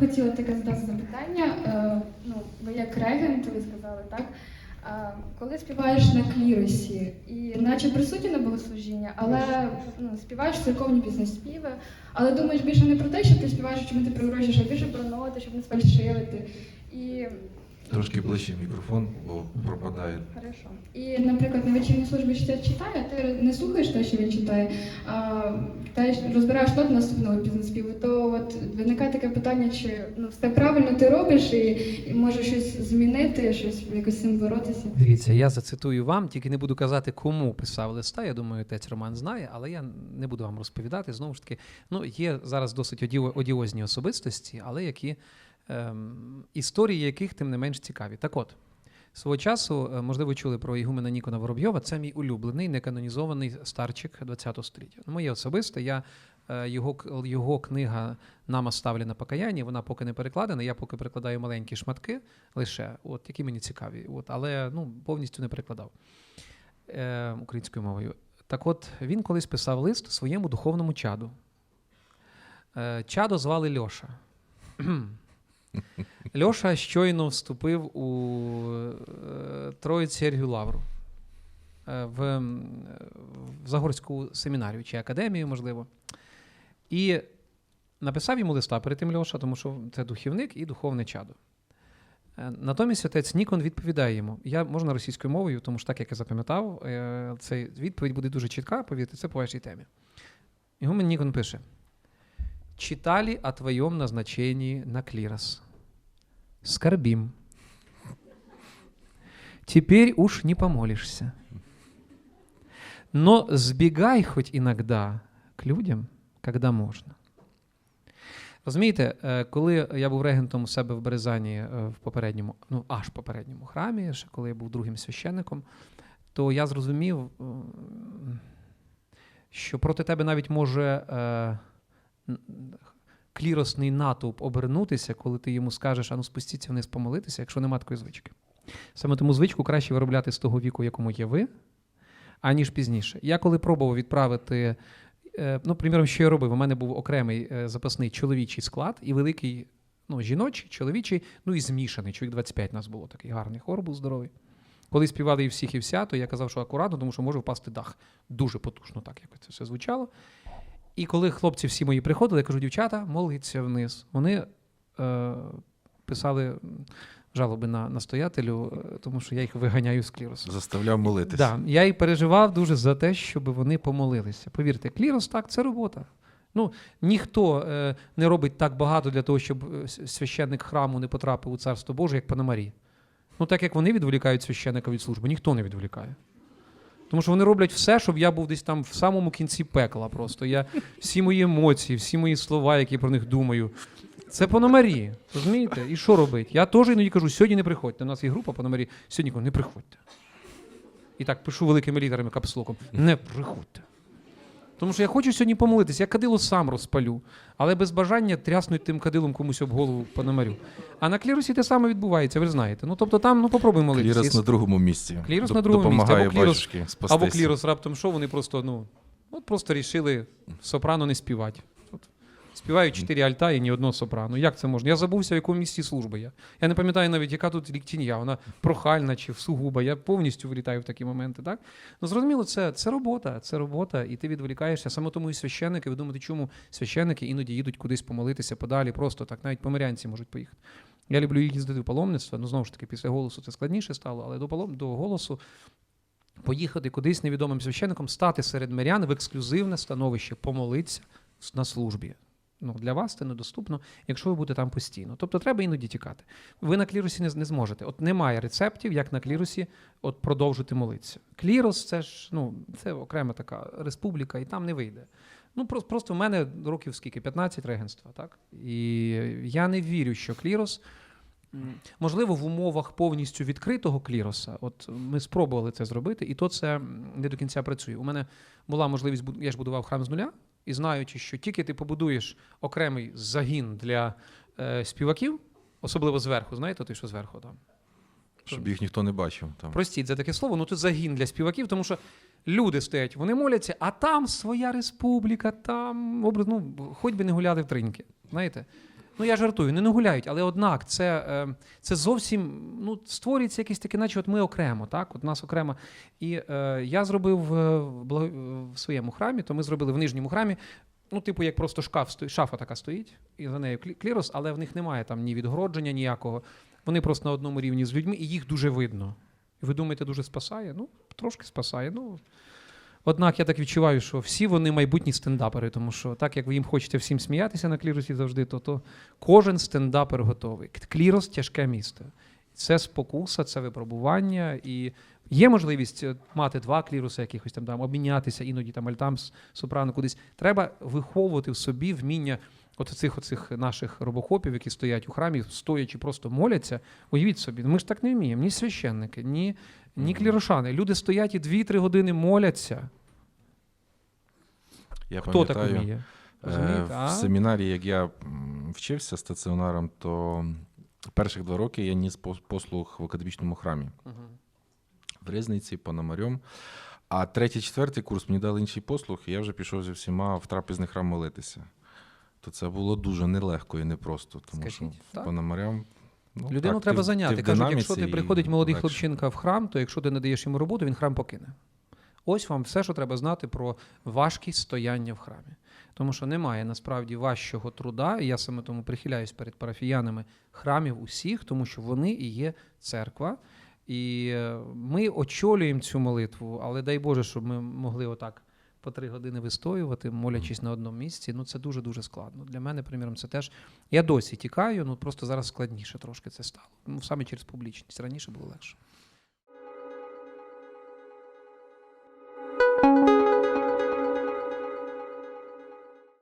хотіла таке задати запитання. Е, ну, ви як регент, ви сказали, так? Е, коли співаєш на клірусі, і наче присутні на богослужіння, але ну, співаєш церковні піснеспіви, але думаєш більше не про те, що ти співаєш, чому ти приворожиш, а більше про ноти, щоб не сфальшивити. І Трошки ближче мікрофон, бо пропадає. Хорошо. І, наприклад, на вечірній службі читач читає, ти не слухаєш те, що він читає, а те, розбираєш ноти наступного пізнеспіву, то от виникає таке питання, чи ну, все правильно ти робиш і, і може щось змінити, щось якось з цим боротися. Дивіться, я зацитую вам, тільки не буду казати, кому писав листа. Я думаю, отець Роман знає, але я не буду вам розповідати. Знову ж таки, ну є зараз досить одіозні особистості, але які ем, історії яких тим не менш цікаві. Так от. Свого часу, е, можливо, чули про Ігумена Нікона Воробйова. Це мій улюблений неканонізований старчик ХХ століття. Ну, Моє особисте, я, е, його, його книга нам оставлена покаяння, вона поки не перекладена. Я поки перекладаю маленькі шматки лише, от, які мені цікаві. От, але ну, повністю не перекладав е, українською мовою. Так от, він колись писав лист своєму духовному чаду. Е, чадо звали Льоша. Льоша щойно вступив у е, Сергію Лавру е, в, м, в Загорську семінарію чи академію, можливо. І написав йому листа перед тим Льоша, тому що це духівник і духовне чадо. Е, Натомість отець Нікон відповідає йому. Я можна російською мовою, тому що так як я запам'ятав, е, цей відповідь буде дуже чітка, повірте, це по вашій темі. Його мені Нікон пише: читали о твоем назначении на клирос. Скорбим. Теперь уж не помолишься. Но сбегай хоть иногда к людям, когда можна. Розумієте, е, коли я був регентом у себе в Березані е, в попередньому, ну аж попередньому храмі, ще коли я був другим священником, то я зрозумів, що проти тебе навіть може е, кліросний натовп обернутися, коли ти йому скажеш, ану спустіться вниз помолитися, якщо нема такої звички. Саме тому звичку краще виробляти з того віку, якому є ви, аніж пізніше. Я коли пробував відправити, е, ну, приміром, що я робив, у мене був окремий е, запасний чоловічий склад і великий ну, жіночий, чоловічий, ну і змішаний. Чоловік 25 у нас було такий гарний хор був здоровий. Коли співали і всіх, і вся, то я казав, що акуратно, тому що може впасти дах. Дуже потужно, так як це все звучало. І коли хлопці всі мої приходили, я кажу, дівчата, моліться вниз. Вони е, писали жалоби на настоятелю, е, тому що я їх виганяю з кліросу. Заставляв молитись. Да, я і переживав дуже за те, щоб вони помолилися. Повірте, клірос так, це робота. Ну, ніхто е, не робить так багато для того, щоб е, священник храму не потрапив у царство Боже, як Пана Марія. Ну, так як вони відволікають священника від служби, ніхто не відволікає. Тому що вони роблять все, щоб я був десь там в самому кінці пекла. Просто я всі мої емоції, всі мої слова, які про них думаю. Це Пономарі, розумієте? І що робить? Я теж іноді кажу, сьогодні не приходьте. У нас є група Пономарі, сьогодні кажу, не приходьте. І так пишу великими літерами капслоком. Не приходьте. Тому що я хочу сьогодні помолитися, я кадило сам розпалю, але без бажання тряснуть тим кадилом комусь об голову пономарю. А на клірусі те саме відбувається, ви ж знаєте. Ну тобто там, ну попробуй молитися. Клірус на другому місці. Клірус на другому місці, або клірус. Або клірос раптом що, вони просто, ну, от просто рішили сопрано не співати. От, співають чотири альта і ні одного сопрано. Як це можна? Я забувся, в якому місці служби я. Я не пам'ятаю навіть, яка тут ліктіння, вона прохальна чи сугуба. Я повністю вилітаю в такі моменти. Так? Ну, зрозуміло, це, це робота, це робота, і ти відволікаєшся. Саме тому і священники, ви думаєте, чому священники іноді їдуть кудись помолитися подалі, просто так, навіть помирянці можуть поїхати. Я люблю їздити в паломництво. Ну, знову ж таки, після голосу це складніше стало, але до, палом, до голосу поїхати кудись невідомим священником, стати серед мирян в ексклюзивне становище, помолитися на службі. Ну, для вас це недоступно, якщо ви будете там постійно. Тобто треба іноді тікати. Ви на клірусі не, не зможете. От немає рецептів, як на клірусі от продовжити молитися. Клірос це ж ну, це окрема така республіка, і там не вийде. Ну, просто, просто в мене років скільки? 15 регенства, так? І я не вірю, що клірос. Можливо, в умовах повністю відкритого кліроса, от ми спробували це зробити, і то це не до кінця працює. У мене була можливість, я ж будував храм з нуля, і знаючи, що тільки ти побудуєш окремий загін для е, співаків, особливо зверху, знаєте, той, що зверху там. Щоб їх ніхто не бачив. Там. Простіть за таке слово, ну тут загін для співаків, тому що люди стоять, вони моляться, а там своя республіка, там образ, ну, хоч би не гуляти в триньки. Знаєте? Ну я жартую, не, не гуляють, але однак це, е, це зовсім ну, створюється якесь таке, наче от ми окремо, так? От нас окремо. І е, я зробив е, в, в своєму храмі, то ми зробили в нижньому храмі. Ну, типу, як просто шкаф шафа така стоїть, і за нею клірос, але в них немає там ні відгородження ніякого. Вони просто на одному рівні з людьми, і їх дуже видно. І ви думаєте, дуже спасає? Ну, трошки спасає. Ну, Однак я так відчуваю, що всі вони майбутні стендапери, тому що так як ви їм хочете всім сміятися на клірусі завжди, то, то кожен стендапер готовий. Клірос тяжке місто. Це спокуса, це випробування, і є можливість е, мати два кліруси, якихось там, там обмінятися, іноді там альтам сопрано кудись. Треба виховувати в собі вміння. От цих оцих наших робохопів, які стоять у храмі, стоячи, просто моляться. Уявіть собі, ми ж так не вміємо, ні священники, ні, ні клірошани. Люди стоять і 2-3 години моляться. Я Хто так вміє? е, в А? семінарі, як я вчився стаціонаром, то перших два роки я ніс пос- послуг в академічному храмі Мгм. в Ризниці, Пономарьом. А третій, четвертий курс мені дали інший послуг, і я вже пішов зі всіма в трапезний храм молитися. То це було дуже нелегко і непросто, тому Скажіть, що так? Пономарям. Ну, Людину так, треба ти зайняти. ти Кажуть, якщо ти приходить молодий легше. хлопчинка в храм, то якщо ти не даєш йому роботу, він храм покине. Ось вам все, що треба знати про важкість стояння в храмі. Тому що немає насправді важчого труда, і я саме тому прихиляюсь перед парафіянами храмів усіх, тому що вони і є церква. І е, ми очолюємо цю молитву, але дай Боже, щоб ми могли отак по три години вистоювати, молячись на одному місці. Ну це дуже дуже складно. Для мене, приміром, це теж. Я досі тікаю, ну просто зараз складніше трошки це стало. Ну саме через публічність. Раніше було легше.